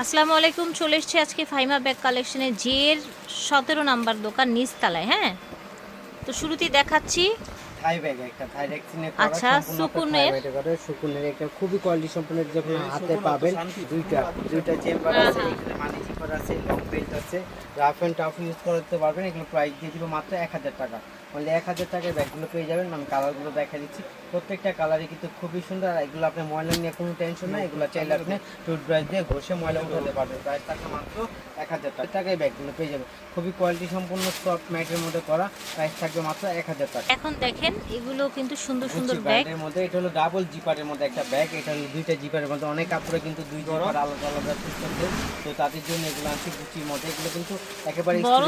আসসালামু আলাইকুম চলে এসছি আজকে ফাইমা ব্যাগ কালেকশনে জের সতেরো নাম্বার দোকান নিচতলায় হ্যাঁ? তো শুরুতেই দেখাচ্ছি। থাই ব্যাগ একটা আচ্ছা, সুকুনের। সুকুনের একটা খুবই কোয়ালিটি সম্পন্ন যখন হাতে পাবেন দুইটা দুইটা চেম্বার হ্যাঁ, আছে হ্যাঁ। এখানে মানি জিপার আছে লং বেল্ট আছে। রাফ এন্ড টাফ ইউজ করতে পারবেন এগুলো প্রাইস দিয়ে দিব মাত্র এক হাজার টাকা। বললে এক হাজার টাকায় ব্যাগগুলো পেয়ে যাবেন। আমি কালারগুলো দেখা দিচ্ছি। প্রত্যেকটা কালারই কিন্তু খুবই সুন্দর। আর এগুলো আপনি ময়লা নিয়ে কোনো টেনশন নাই। এগুলো চাইলে আপনি টুথব্রাশ দিয়ে ঘষে ময়লা উঠাতে পারবেন। প্রাইস থাকবে মাত্র এক হাজার টাকা টাকায় ব্যাগগুলো পেয়ে যাবেন। খুবই কোয়ালিটি সম্পূর্ণ সফট ম্যাটের মধ্যে করা প্রাইস থাকবে মাত্র এক হাজার টাকা। এখন দেখেন এগুলো কিন্তু সুন্দর সুন্দর ব্যাগ ব্র্যান্ডের মধ্যে এটা হলো ডাবল জিপারের মধ্যে একটা ব্যাগ এটা হলো দুইটা জিপারের মধ্যে অনেক কাপড়ে কিন্তু দুই জিপার আলাদা আলাদা সিস্টেম তো তাদের জন্য এগুলো আনছি গুচির মধ্যে। এগুলো কিন্তু একেবারে বড়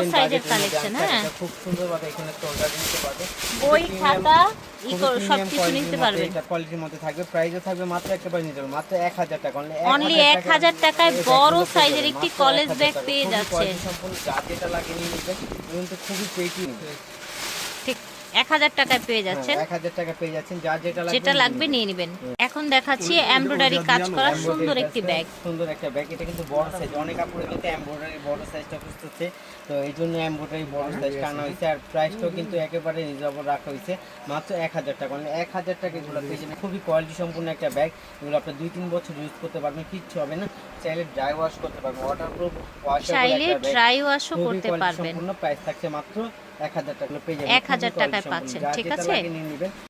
হ্যাঁ? খুব সুন্দরভাবে এখানে শোল্ডার নিতে পারবে। বই খাতা মধ্যে পারবেন এটা কোয়ালিটির মধ্যে থাকবে। প্রাইসও থাকবে মাত্র একেবারে নিতে পারবে মাত্র এক হাজার টাকা। অনলি এক হাজার টাকায় বড় সাইজের একটি কলেজ ব্যাগ পেয়ে যাচ্ছে। quality যা যেটা লাগে নিয়ে নিবেন কিন্তু খুবই পেটি ঠিক এক হাজার টাকায় পেয়ে যাচ্ছেন। এক হাজার টাকা পেয়ে যাচ্ছেন। যা যেটা লাগবে যেটা লাগবে নিয়ে নেবেন। এখন দেখাচ্ছি এমব্রয়ডারি কাজ করা সুন্দর একটি ব্যাগ সুন্দর একটা ব্যাগ এটা কিন্তু বড় সাইজ অনেক কাপড়ে কিন্তু এমব্রয়ডারি বড় সাইজটা খুঁজতেছে তো এই জন্য এমব্রয়ডারি বড় সাইজটা আনা হয়েছে আর প্রাইসটাও কিন্তু একেবারে রিজনেবল রাখা হয়েছে। মাত্র এক হাজার টাকা। মানে এক হাজার টাকা এগুলো পেয়ে যাবেন। খুবই কোয়ালিটি সম্পূর্ণ একটা ব্যাগ এগুলো আপনি দুই তিন বছর ইউজ করতে পারবেন কিচ্ছু হবে না। চাইলে ড্রাই ওয়াশ করতে পারবেন। ওয়াটারপ্রুফ চাইলে ড্রাই ওয়াশও করতে পারবেন। সম্পূর্ণ প্রাইস থাকছে মাত্র এক হাজার টাকা পেয়ে যাবেন। 1000 টাকায় পাচ্ছেন, ঠিক আছে?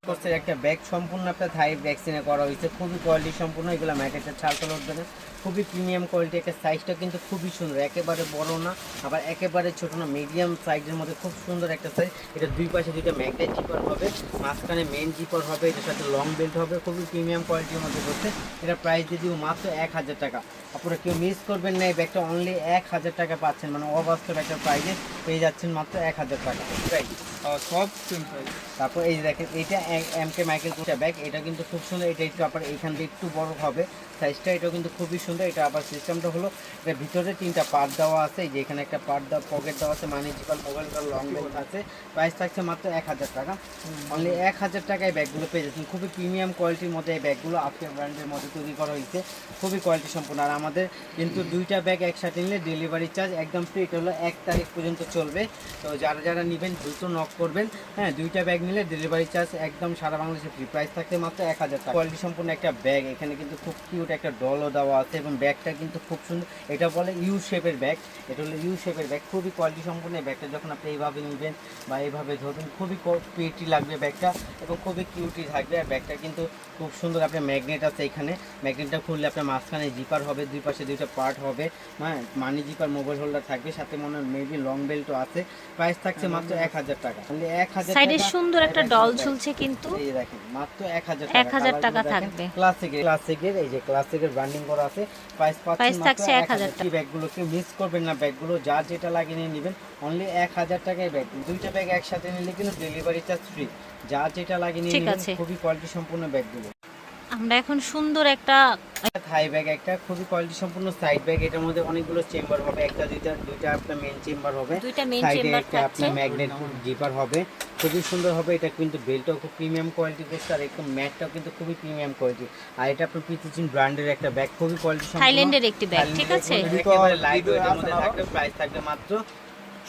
কোর্সের একটা ব্যাগ সম্পূর্ণ একটা থাই ভ্যাকসিনে করা হয়েছে। খুবই কোয়ালিটি সম্পূর্ণ এগুলো ম্যাটের ছাল টাল উঠবে না খুবই প্রিমিয়াম কোয়ালিটি একটা সাইজটা কিন্তু খুবই সুন্দর। একেবারে বড় না আবার একেবারে ছোট না মিডিয়াম সাইজের মধ্যে খুব সুন্দর একটা সাইজ এটা দুই পাশে দুইটা ম্যাগনেট জিপার হবে মাঝখানে মেন জিপার হবে এটার সাথে লং বেল্ট হবে। খুবই প্রিমিয়াম কোয়ালিটির মধ্যে করছে এটা প্রাইস দিয়ে দিব মাত্র এক হাজার টাকা। আপনারা কেউ মিস করবেন না এই ব্যাগটা অনলি এক হাজার টাকা পাচ্ছেন। মানে অবাস্তব একটা প্রাইজে পেয়ে যাচ্ছেন মাত্র এক হাজার টাকা। প্রাইস সব সেম প্রাইস তারপর এই যে দেখেন এটা এম কে মাইকেল কোটা ব্যাগ এটা কিন্তু খুব সুন্দর এটা একটু আবার এইখান দিয়ে একটু বড় হবে। সাইজটা এটা কিন্তু খুবই সুন্দর এটা আবার সিস্টেমটা হলো এটা ভিতরে তিনটা পার্ট দেওয়া আছে যে এখানে একটা পার্ট দেওয়া পকেট দেওয়া আছে মানে জিপাল মোবাইলটা লং বেল্ট আছে। প্রাইস থাকছে মাত্র এক হাজার টাকা। অনলি এক হাজার টাকায় ব্যাগগুলো পেয়ে যাচ্ছেন। খুবই প্রিমিয়াম কোয়ালিটির মধ্যে এই ব্যাগগুলো আফটার ব্র্যান্ডের মধ্যে তৈরি করা হয়েছে। খুবই কোয়ালিটি সম্পূর্ণ আর আমাদের কিন্তু দুইটা ব্যাগ একসাথে নিলে ডেলিভারি চার্জ একদম ফ্রি এটা হলো এক তারিখ পর্যন্ত চলবে। তো যারা যারা নেবেন দ্রুত নক করবেন। হ্যাঁ দুইটা ব্যাগ নিলে ডেলিভারি চার্জ একদম সারা বাংলাদেশে ফ্রি প্রাইস থাকতে মাত্র এক হাজার টাকা। কোয়ালিটি সম্পূর্ণ একটা ব্যাগ এখানে কিন্তু খুব কিউট একটা ডলও দেওয়া আছে এবং ব্যাগটা কিন্তু খুব সুন্দর। এটা বলে ইউ শেপের ব্যাগ এটা হলো ইউ শেপের ব্যাগ খুবই কোয়ালিটি সম্পূর্ণ এই ব্যাগটা যখন আপনি এইভাবে নেবেন বা এইভাবে ধরবেন খুবই পেটি লাগবে ব্যাগটা এবং খুবই কিউটি থাকবে। আর ব্যাগটা কিন্তু খুব সুন্দর আপনার ম্যাগনেট আছে এখানে। ম্যাগনেটটা খুললে আপনার মাঝখানে জিপার হবে দুই পাশে দুইটা পার্ট হবে। হ্যাঁ মানি জিপার মোবাইল হোল্ডার থাকবে। সাথে মনে হয় মেবি লং বেল্টও আছে। প্রাইস থাকছে মাত্র এক হাজার টাকা। সাইডে সুন্দর একটা ডল ঝুলছে কিন্তু। এই দেখেন মাত্র এক হাজার 1000 টাকা থাকবে। ক্লাসিকের ক্লাসিকের এই যে ক্লাসিকের ব্র্যান্ডিং করা আছে। প্রাইস পাচ্ছেন Price থাকছে 1000 টাকা। ব্যাগগুলোকে মিস করবেন না। ব্যাগগুলো যা যেটা লাগিয়ে নিয়ে নেবেন। অনলি এক হাজার টাকায় ব্যাগ দুইটা ব্যাগ একসাথে নিলে কিন্তু ডেলিভারি চার্জ ফ্রি যা যেটা লাগিয়ে নিয়ে নেবেন খুবই কোয়ালিটি সম্পূর্ণ ব্যাগগুলো আমরা এখন সুন্দর একটা থাই ব্যাগ একটা খুবই কোয়ালিটি সম্পূর্ণ সাইড ব্যাগ এটার মধ্যে অনেকগুলো চেম্বার হবে। একটা দুইটা দুইটা আপনার মেন চেম্বার হবে। দুইটা মেইন চেম্বার একটা থাকছে। আপনার ম্যাগনেট জিপার হবে। খুবই সুন্দর হবে এটা কিন্তু বেল্টটাও খুব প্রিমিয়াম কোয়ালিটি করছে আর একদম ম্যাটটাও কিন্তু খুবই প্রিমিয়াম কোয়ালিটি আর এটা আপনার পিতিচিন ব্র্যান্ডের একটা ব্যাগ খুবই কোয়ালিটি থাইল্যান্ডের একটি ব্যাগ ঠিক আছে? লাইট ওয়েটের মধ্যে থাকবে প্রাইস থাকবে মাত্র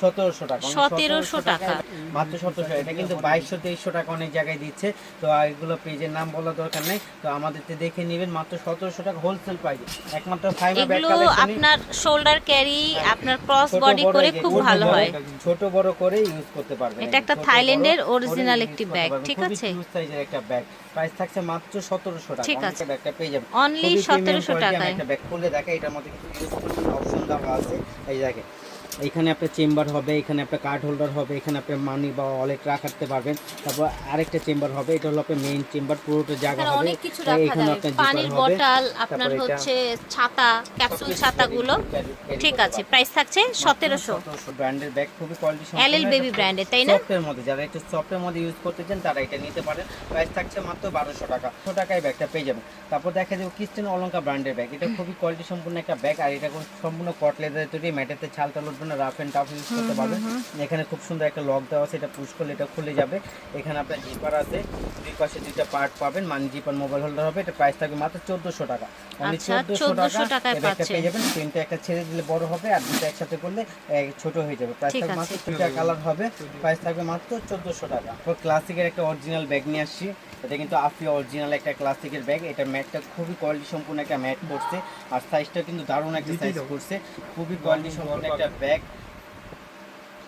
সতেরোশো টাকা মানে 1700 টাকা। মাত্র সতেরোশো এটা কিন্তু বাইশশো তেইশশো টাকা অনেক জায়গায় দিচ্ছে। তো এগুলো পেজের নাম বলা দরকার নেই। তো আমাদের দেখে নেবেন মাত্র সতেরোশো টাকা হোলসেল প্রাইস একমাত্র ফাইবার ব্যাগ আপনার শোল্ডার ক্যারি আপনার ক্রস বডি করে খুব ভালো হয়। ছোট বড় করে ইউজ করতে পারবেন। এটা একটা থাইল্যান্ডের অরিজিনাল একটি ব্যাগ, ঠিক আছে? size একটা ব্যাগ প্রাইস থাকছে মাত্র 1700 টাকা। ঠিক আছে। ব্যাগটা পেয়ে যাবেন। Only খুবই premium 1700 টাকায়। একটা ব্যাগ খুলে দেখে এটার মধ্যে কিছু অপশন দেওয়া আছে। এই দেখেন এখানে আপনার চেম্বার হবে এখানে আপনার কার্ড হোল্ডার হবে এখানে আপনার মানি বা ওয়ালেট রাখতে পারবেন। তারপর আরেকটা চেম্বার হবে এটা হলো আপনার মেইন চেম্বার পুরোটা জায়গা হবে। অনেক কিছু রাখা এখানে আপনার পানির বটল আপনার হচ্ছে ছাতা ক্যাপসুল ছাতাগুলো। ঠিক আছে প্রাইস থাকছে সতেরোশো। ব্র্যান্ডের ব্যাগ খুবই কোয়ালিটি LL baby brand এর, তাই না? সফটের মধ্যে যারা একটু সফটের মধ্যে ইউজ করতে চান তারা এটা নিতে পারেন। প্রাইস থাকছে মাত্র বারোশো টাকা। ছ টাকায় ব্যাগটা পেয়ে যাবেন। তারপর দেখা যাবে ক্রিস্টেন অলঙ্কা ব্র্যান্ডের ব্যাগ এটা খুবই কোয়ালিটি সম্পূর্ণ একটা ব্যাগ আর এটা সম্পূর্ণ কট লেদারের তৈরি ম্যাটেতে ছাল টাল উঠবে পারবেন রাফ এন্ড টাফ ইউজ করতে পারবেন এখানে খুব সুন্দর একটা লক দেওয়া আছে এটা পুশ করলে এটা খুলে যাবে। এখানে আপনার জিপার আছে দুই পাশে দুইটা পার্ট পাবেন মানে জিপার মোবাইল হোল্ডার হবে। এটা প্রাইস থাকবে মাত্র চোদ্দশো টাকা। আচ্ছা, চোদ্দশো টাকা পাচ্ছেন। পেয়ে যাবেন। তিনটা একটা ছেড়ে দিলে বড় হবে আর দুটো একসাথে করলে ছোট হয়ে যাবে। প্রাইস থাকবে মাত্র দুটা কালার হবে। প্রাইস থাকবে মাত্র চোদ্দশো টাকা। তো ক্লাসিকের একটা অরিজিনাল ব্যাগ নিয়ে আসছি। এটা কিন্তু আফিয়া অরিজিনাল একটা ক্লাসিকের ব্যাগ এটা ম্যাটটা খুবই কোয়ালিটি সম্পূর্ণ একটা ম্যাট করছে আর সাইজটা কিন্তু দারুণ একটা সাইজ করছে খুবই কোয়ালিটি সম্পূর্ণ একটা ব্যাগ back.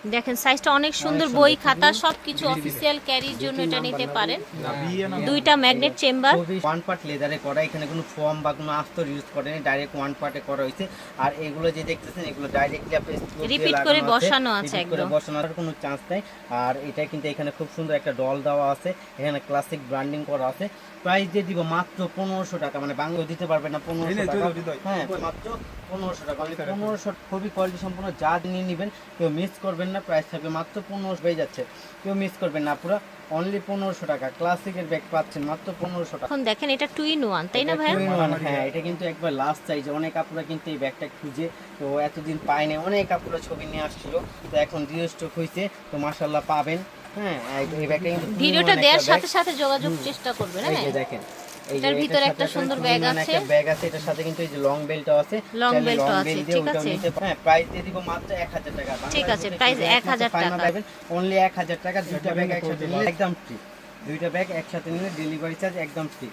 দেখেন সাইজটা অনেক সুন্দর বই খাতা সব কিছু অফিসিয়াল ক্যারির জন্য এটা নিতে পারেন। দুইটা ম্যাগনেট চেম্বার ওয়ান পার্ট লেদারে করা এখানে কোনো ফর্ম বা কোনো আস্তর ইউজ করেনি ডাইরেক্ট ওয়ান পার্টে করা হয়েছে। আর এগুলো যে দেখতেছেন এগুলো ডাইরেক্টলি আপনি লাগানো করে বসানো আছে একদম। বসানোর কোনো চান্স নাই। আর এটা কিন্তু এখানে খুব সুন্দর একটা ডল দেওয়া আছে। এখানে ক্লাসিক ব্র্যান্ডিং করা আছে। প্রাইস দিয়ে দিব মাত্র পনেরোশো টাকা মানে বাংলা দিতে পারবে না পনেরোশো টাকা। হ্যাঁ। মাত্র পনেরোশো টাকা। মানে পনেরোশো খুবই কোয়ালিটি সম্পূর্ণ যা নিয়ে নেবেন কেউ মিস করবেন না প্রাইস থাকবে মাত্র পনেরোশো হয়ে যাচ্ছে। কেউ মিস করবেন না পুরো অনলি পনেরোশো টাকা। ক্লাসিকের ব্যাগ পাচ্ছেন মাত্র পনেরোশো টাকা। এখন দেখেন এটা টু ইন ওয়ান তাই না ভাইয়া? two in হ্যাঁ এটা কিন্তু একবার লাস্ট সাইজে অনেক আপুরা কিন্তু এই ব্যাগটা খুঁজে তো এতদিন পায় নাই অনেক আপুরা ছবি নিয়ে আসছিল তো এখন জিও স্টক হয়েছে তো মাশাল্লাহ পাবেন। হ্যাঁ এই- ব্যাগটা কিন্তু ভিডিওটা দেওয়ার সাথে সাথে যোগাযোগ চেষ্টা করবেন হ্যাঁ? দেখেন। এটার ভিতরে একটা সুন্দর ব্যাগ আছে। ব্যাগ আছে এটার সাথে কিন্তু এই যে লং বেল্টও আছে লং belt আছে, ঠিক আছে। হ্যাঁ প্রাইস দিয়ে দিব মাত্র 1000 টাকা ঠিক আছে, প্রাইস 1000 টাকা। অনলি 1000 টাকা দুইটা ব্যাগ একসাথে নিলে একদম ফ্রি দুইটা ব্যাগ একসাথে নিলে ডেলিভারি চার্জ একদম ফ্রি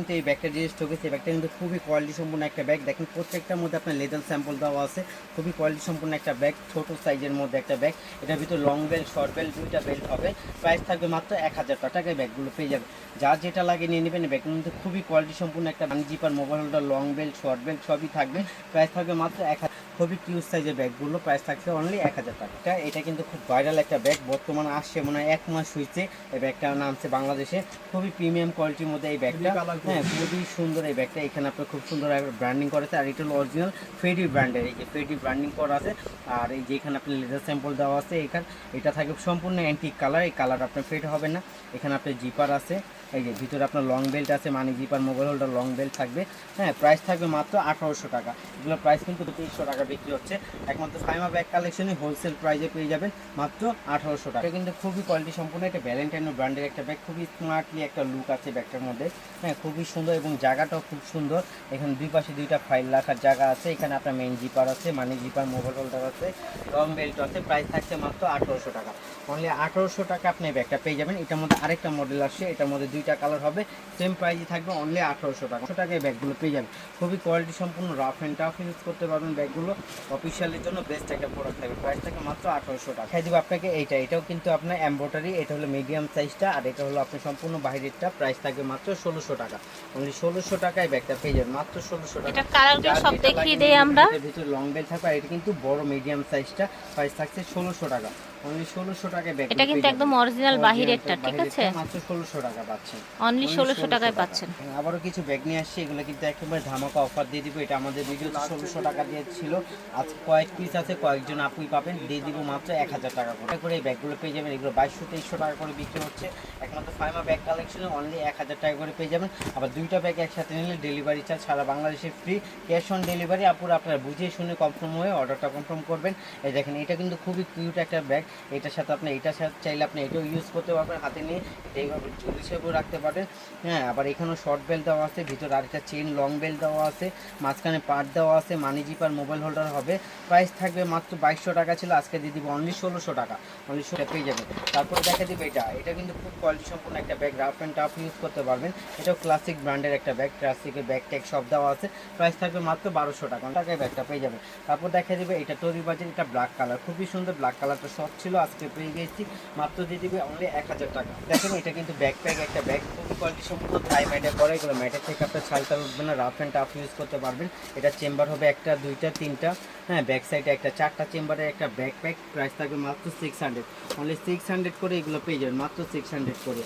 কিন্তু এই ব্যাগটা যে ঠকেছে এই ব্যাগটা কিন্তু খুবই কোয়ালিটি সম্পূর্ণ একটা ব্যাগ দেখেন প্রত্যেকটার মধ্যে আপনার লেদার স্যাম্পল দেওয়া আছে। খুবই কোয়ালিটি সম্পূর্ণ একটা ব্যাগ ছোটো সাইজের মধ্যে একটা ব্যাগ এটার ভিতরে লং বেল্ট শর্ট বেল্ট দুইটা বেল্ট হবে। প্রাইস থাকবে মাত্র এক হাজার টাকায় ব্যাগগুলো পেয়ে যাবে যার যেটা লাগে নিয়ে নেবেন ব্যাগ কিন্তু খুবই কোয়ালিটি সম্পূর্ণ একটা zipper mobile holder long belt short belt সবই থাকবে। প্রাইস থাকবে মাত্র এক হাজার খুবই কিউজ সাইজের ব্যাগগুলো। প্রাইস থাকছে অনলি এক হাজার টাকা। এটা এটা কিন্তু খুব ভাইরাল একটা ব্যাগ বর্তমানে আসছে মনে হয় এক মাস হয়েছে এই ব্যাগটা নামছে বাংলাদেশে। খুবই প্রিমিয়াম কোয়ালিটির মধ্যে এই ব্যাগটা। হ্যাঁ খুবই সুন্দর এই ব্যাগটা। এখানে আপনার খুব সুন্দর ব্র্যান্ডিং করেছে আর এটা হলো অরিজিনাল ফেডি ব্র্যান্ডের এই যে ফেডি ব্র্যান্ডিং করা আছে। আর এই যে এখানে আপনার লেজার স্যাম্পল দেওয়া আছে এখানে। এটা থাকবে সম্পূর্ণ অ্যান্টিক কালার এই কালার আপনার ফেড হবে না। এখানে আপনার জিপার আছে। এই যে ভিতরে আপনার লং বেল্ট আছে। মানে zipper mobile holder long belt থাকবে। হ্যাঁ প্রাইস থাকবে মাত্র আঠারোশো টাকা। এগুলোর প্রাইস কিন্তু তেইশশো টাকা বিক্রি হচ্ছে। একমাত্র ফাইমা ব্যাগ কালেকশনই হোলসেল প্রাইসে পেয়ে যাবেন মাত্র আঠারোশো টাকা। কিন্তু খুবই কোয়ালিটি সম্পূর্ণ একটা ভ্যালেন্টাইনো ব্র্যান্ডের একটা ব্যাগ খুবই স্মার্টলি একটা লুক আছে ব্যাগটার মধ্যে। হ্যাঁ খুবই সুন্দর এবং জায়গাটাও খুব সুন্দর। এখানে দুই পাশে দুইটা ফাইল রাখার জায়গা আছে। এখানে আপনার মেইন জিপার আছে মানি জিপার মোবাইল হোল্ডার আছে লং বেল্ট আছে প্রাইস থাকছে মাত্র আঠারোশো টাকা। অনলি আঠারোশো টাকা আপনি ব্যাগটা পেয়ে যাবেন। এটার মধ্যে আরেকটা মডেল আসছে, এটার মধ্যে দুইটা কালার হবে সেম প্রাইসই থাকবে অনলি আঠারোশো টাকা। টাকায় ব্যাগগুলো পেয়ে যাবেন। খুবই কোয়ালিটি সম্পূর্ণ রাফ অ্যান্ড টাফ ইউজ করতে পারবেন ব্যাগগুলো অফিসিয়ালের জন্য বেস্ট একটা প্রোডাক্ট থাকবে। প্রাইস থাকে মাত্র আঠারোশো টাকা। খাই দিব আপনাকে এইটা। এটাও কিন্তু আপনার এম্ব্রয়ডারি এটা হলো মিডিয়াম সাইজটা আর এটা হলো আপনার সম্পূর্ণ বাইরেরটা প্রাইস থাকবে মাত্র ষোলোশো টাকা। অনলি ষোলোশো টাকায় ব্যাগটা পেয়ে যাবেন। মাত্র ষোলোশো টাকা। কালারগুলো সব দেখিয়ে দেই আমরা। ভিতরে লং বেল থাকবে আর এটা কিন্তু বড় মিডিয়াম সাইজটা প্রাইস থাকছে ষোলোশো টাকা। অনলি ষোলোশো টাকায় ব্যাগ এটা কিন্তু একদম অরিজিনাল বাহিরেরটা ঠিক আছে? মাত্র ষোলোশো টাকা পাচ্ছেন। অনলি Only ষোলোশো টাকায় পাচ্ছেন। হ্যাঁ, আবারও কিছু ব্যাগ নিয়ে আসছি এগুলো কিন্তু একেবারে ধামাকা অফার দিয়ে দিব। এটা আমাদের ভিডিওতে ষোলোশো টাকা দিয়ে ছিল। আজ কয়েক পিস আছে কয়েকজন আপুই পাবেন। দিয়ে দিব মাত্র এক হাজার টাকা করে। করে এই ব্যাগগুলো পেয়ে যাবেন। এগুলো বাইশশো তেইশশো টাকা করে বিক্রি হচ্ছে। একমাত্র ফাইমা ব্যাগ কালেকশনে অনলি এক হাজার টাকা করে পেয়ে যাবেন। আবার দুইটা ব্যাগ একসাথে নিলে ডেলিভারি চার্জ সারা বাংলাদেশে ফ্রি ক্যাশ অন ডেলিভারি আপুরা আপনারা বুঝে শুনে কনফার্ম হয়ে অর্ডারটা কনফার্ম করবেন। এই দেখেন এটা কিন্তু খুবই কিউট একটা ব্যাগ এটার সাথে আপনি এটার সাথে চাইলে আপনি এটাও ইউজ করতে পারবেন, হাতে নিয়ে এইভাবে ঝুল হিসেবেও রাখতে পারেন হ্যাঁ আবার এখানেও শর্ট বেল্ট দেওয়া আছে, ভিতরে আরেকটা চেন লং বেল্ট দেওয়া আছে, মাঝখানে পার্ট দেওয়া আছে মানি জিপার মোবাইল হোল্ডার হবে। প্রাইস থাকবে মাত্র বাইশশো টাকা ছিল, আজকে দিয়ে দিব অনলি ষোলোশো টাকা। অনলি ষোলো পেয়ে যাবে তারপরে দেখা দিবে এটা। এটা কিন্তু খুব কোয়ালিটি সম্পূর্ণ একটা bag rough and tough use করতে পারবেন। এটাও ক্লাসিক ব্র্যান্ডের একটা ব্যাগ ক্লাসিকের ব্যাগ ট্যাগ সব দেওয়া আছে। প্রাইস থাকবে মাত্র বারোশো টাকা। টাকায় ব্যাগটা পেয়ে যাবে তারপর দেখা দিবে এটা তৈরি বাজার, এটা ব্ল্যাক কালার খুবই সুন্দর ব্ল্যাক কালারটা শর্ট ছিল আজকে পেয়ে গেছি। মাত্র দিয়ে দিবে অনলি এক হাজার টাকা। দেখেন এটা কিন্তু ব্যাগ প্যাক একটা ব্যাগ খুবই কোয়ালিটি সম্পূর্ণ থাই ম্যাটে করা এগুলো। ম্যাটের থেকে আপনার ছালটা উঠবে না রাফ অ্যান্ড টাফ ইউজ করতে পারবেন। এটা চেম্বার হবে একটা দুইটা তিনটা। হ্যাঁ ব্যাক সাইডে একটা চারটা চেম্বারের একটা ব্যাক প্যাক প্রাইস থাকবে মাত্র six hundred only six hundred করে এগুলো পেয়ে যাবেন। মাত্র সিক্স হান্ড্রেড করে।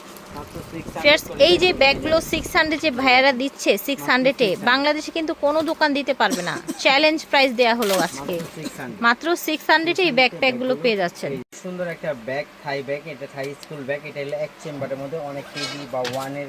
এই যে ব্যাগগুলো সিক্স হান্ড্রেড যে ভাইয়ারা দিচ্ছে সিক্স হান্ড্রেডে বাংলাদেশে কিন্তু কোনো দোকান দিতে পারবে না। চ্যালেঞ্জ প্রাইস দেয়া হলো আজকে। মাত্র সিক্স হান্ড্রেডে এই ব্যাকপ্যাকগুলো পেয়ে যাচ্ছেন। সুন্দর একটা ব্যাগ থাই ব্যাগ এটা থাই স্কুল ব্যাগ এটা হলো এক চেম্বারের মধ্যে অনেক কেজি বা ওয়ানের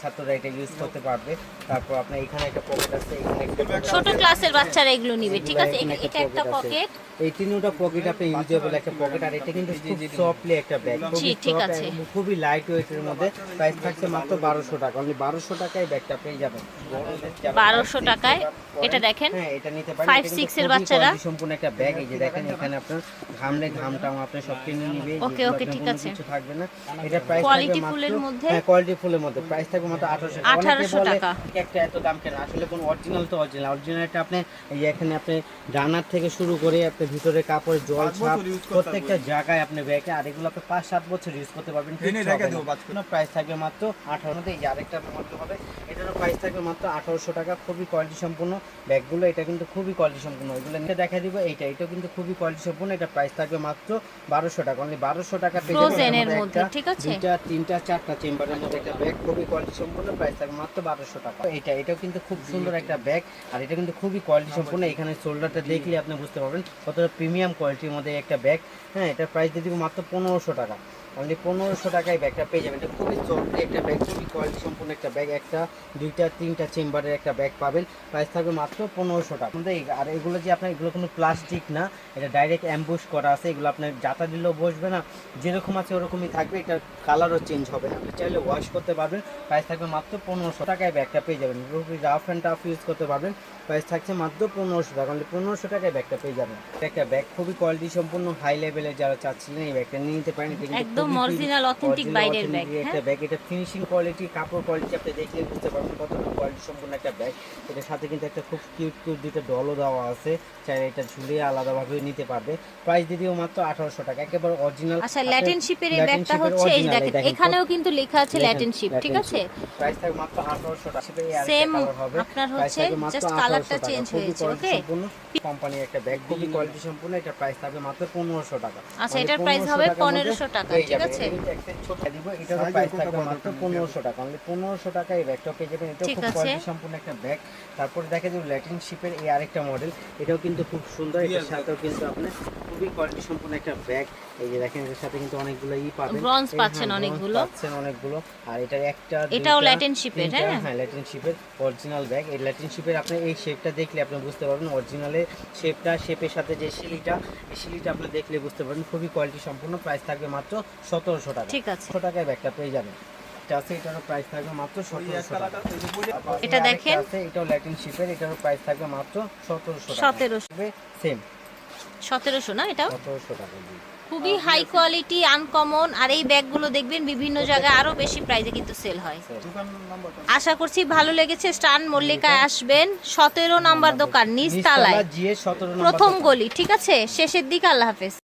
ছাত্ররা এটা ইউজ করতে পারবে। তারপর আপনার এখানে একটা পকেট আছে এখানে একটা ছোট ক্লাসের বাচ্চারা এগুলো নিবে ঠিক আছে? এটা- একটা পকেট এই তিনটা পকেট আপনি ইউজেবল একটা পকেট আর এটা কিন্তু খুব সফটলি একটা ব্যাগ জি, ঠিক আছে। খুবই লাইট ওয়েটের মধ্যে প্রাইস থাকছে মাত্র বারোশো টাকা। অনলি বারোশো টাকায় ব্যাগটা পেয়ে যাবেন। বারোশো টাকায়? এটা দেখেন। হ্যাঁ এটা নিতে পারেন। Five, এটা six কিন্তু এর বাচ্চারা। সম্পূর্ণ একটা ব্যাগ এই যে দেখেন এখানে আপনার ঘামলে ঘামটাও আপনি সব কিনে নিবে ওকে, ওকে, ঠিক আছে। কিছু থাকবে না এটা প্রাইস Quality ফুলের মধ্যে? হ্যাঁ কোয়ালিটি ফুলের মধ্যে। প্রাইস থাকবে মাত্র 1800 টাকা। 1800। একটা এত দাম কেন? আসলে কোন অরিজিনাল তো অরিজিনাল অরিজিনালটা আপনি এই এখানে আপনি ডানার থেকে শুরু করে আপনি ভিতরে কাপড় জল ছাপ প্রত্যেকটা জায়গায় আপনি ব্যাগে আর এগুলো আপনি পাঁচ সাত বছর ইউজ করতে পারবেন। বাচ্চাকে। প্রাইস থাকবে মাত্র আঠারো মধ্যে এই আরেকটা মধ্যে হবে। এটারও প্রাইস থাকবে মাত্র আঠারোশো টাকা। খুবই কোয়ালিটি সম্পূর্ণ। ব্যাগগুলো এটা কিন্তু খুবই কোয়ালিটি সম্পূর্ণ। এগুলো নিয়ে দেখা দিব। এইটা এটাও কিন্তু খুবই কোয়ালিটি সম্পূর্ণ। এটা প্রাইস থাকবে মাত্র বারোশো টাকা অনলি বারোশো টাকা এর মধ্যে, ঠিক আছে? দুইটা তিনটা চারটা চেম্বারের মধ্যে একটা ব্যাগ খুবই কোয়ালিটি সম্পূর্ণ প্রাইস থাকবে মাত্র বারোশো টাকা। এটা এটাও কিন্তু খুব সুন্দর একটা ব্যাগ আর এটা কিন্তু খুবই কোয়ালিটি সম্পূর্ণ এখানে শোল্ডারটা দেখলে আপনি বুঝতে পারবেন কতটা প্রিমিয়াম কোয়ালিটির মধ্যে একটা ব্যাগ হ্যাঁ এটা প্রাইস দিয়ে দিব মাত্র পনেরোশো টাকা। অনলি পনেরোশো টাকায় ব্যাগটা পেয়ে যাবেন। এটা খুবই একটা ব্যাগ খুবই কোয়ালিটি সম্পূর্ণ একটা ব্যাগ একটা দুইটা তিনটা চেম্বারের একটা ব্যাগ পাবেন। প্রাইস থাকবে মাত্র পনেরোশো টাকা। আর এগুলো যে আপনার এগুলো কোনো প্লাস্টিক না এটা ডাইরেক্ট অ্যাম্বুশ করা আছে। এগুলো আপনার জাতা দিলেও বসবে না। যেরকম আছে ওরকমই থাকবে এটা কালারও চেঞ্জ হবে না। আপনি চাইলে ওয়াশ করতে পারবেন প্রাইস থাকবে মাত্র পনেরোশো টাকায় ব্যাগটা পেয়ে যাবেন। রাফ অ্যান্ড টাফ ইউজ করতে পারবেন প্রাইস থাকছে মাত্র পনেরোশো টাকা। মানে পনেরোশো টাকায় ব্যাগটা পেয়ে যাবেন। একটা ব্যাগ খুবই কোয়ালিটি সম্পূর্ণ হাই লেভেলের যারা চাচ্ছিলেন এই ব্যাগটা নিয়ে নিতে পারেন। একদম বাইরের ব্যাগ, একটা? ব্যাগ এটা ফিনিশিং কোয়ালিটি কাপড় কোয়ালিটি আপনি দেখলে বুঝতে পারবেন কতটা কোয়ালিটি সম্পূর্ণ একটা ব্যাগ এটার সাথে কিন্তু একটা খুব কিউট কিউট দুটো ডলও দেওয়া আছে। চাইলে এটা ঝুলিয়ে আলাদাভাবে নিতে পারবে। প্রাইস দিদিও মাত্র আঠারোশো টাকা একেবারে অরিজিনাল আচ্ছা ল্যাটিন শিপের এই ব্যাগটা হচ্ছে এই দেখেন এখানেও কিন্তু লেখা আছে ল্যাটিন শিপ ঠিক আছে? প্রাইস থাকবে মাত্র 1800 টাকা হবে। আপনার হচ্ছে থাকবে মাত্র just 1800 colourটা টাকা। change খুবই হয়েছে? সম্পূর্ণ কোম্পানির একটা ব্যাগ খুবই কোয়ালিটি সম্পূর্ণ এটা প্রাইস থাকবে মাত্র 1500 টাকা। আচ্ছা, মানে এটার 1500 হবে 1500 টাকা, ঠিক আছে? এটা ছোট দিব এটার প্রাইস থাকবে মাত্র 1500 টাকা। অনলি 1500 টাকা এই ব্যাগটা পেয়ে যাবেন এটা খুব কোয়ালিটি সম্পূর্ণ একটা ব্যাগ তারপরে দেখা যাবে ল্যাটিন শিপের এই আরেকটা মডেল এটাও কিন্তু খুব সুন্দর এটার সাথেও কিন্তু আপনি খুবই কোয়ালিটি সম্পূর্ণ একটা ব্যাগ এই যে দেখেন এর সাথে কিন্তু অনেকগুলো ই পাবেন। Bronze পাচ্ছেন হ্যাঁ, অনেকগুলো। পাচ্ছেন অনেকগুলো। আর এটা একটা এটাও এর, তিনটা, হ্যাঁ? হ্যাঁ ল্যাটিন শিপের অরিজিনাল ব্যাগ এই ল্যাটিন শিপের আপনি এই শেপটা দেখলে আপনি বুঝতে পারবেন অরিজিনালের শেপটা শেপের সাথে যে শিলিটা এই শিলিটা আপনি দেখলে বুঝতে পারবেন খুবই কোয়ালিটি সম্পূর্ণ প্রাইস থাকবে মাত্র সতেরোশো টাকা। ঠিক আছে। সতেরোশো টাকায় ব্যাগটা পেয়ে যাবেন। এটা আছে এটারও প্রাইস থাকবে মাত্র সতেরোশো টাকা। এটা দেখেন। এটাও ল্যাটিন শিপের এটারও প্রাইস থাকবে মাত্র সতেরোশো সতেরোশো। সেম সতেরোশো না এটাও। খুবই হাই কোয়ালিটি আনকমন আর এই ব্যাগগুলো দেখবেন বিভিন্ন জায়গায় আরও বেশি প্রাইজে কিন্তু সেল হয়। আশা করছি ভালো লেগেছে স্টান মল্লিকায় আসবেন সতেরো নাম্বার দোকান নিচতলায়। নিচতলা প্রথম গলি ঠিক আছে? শেষের দিকে আল্লাহ হাফেজ।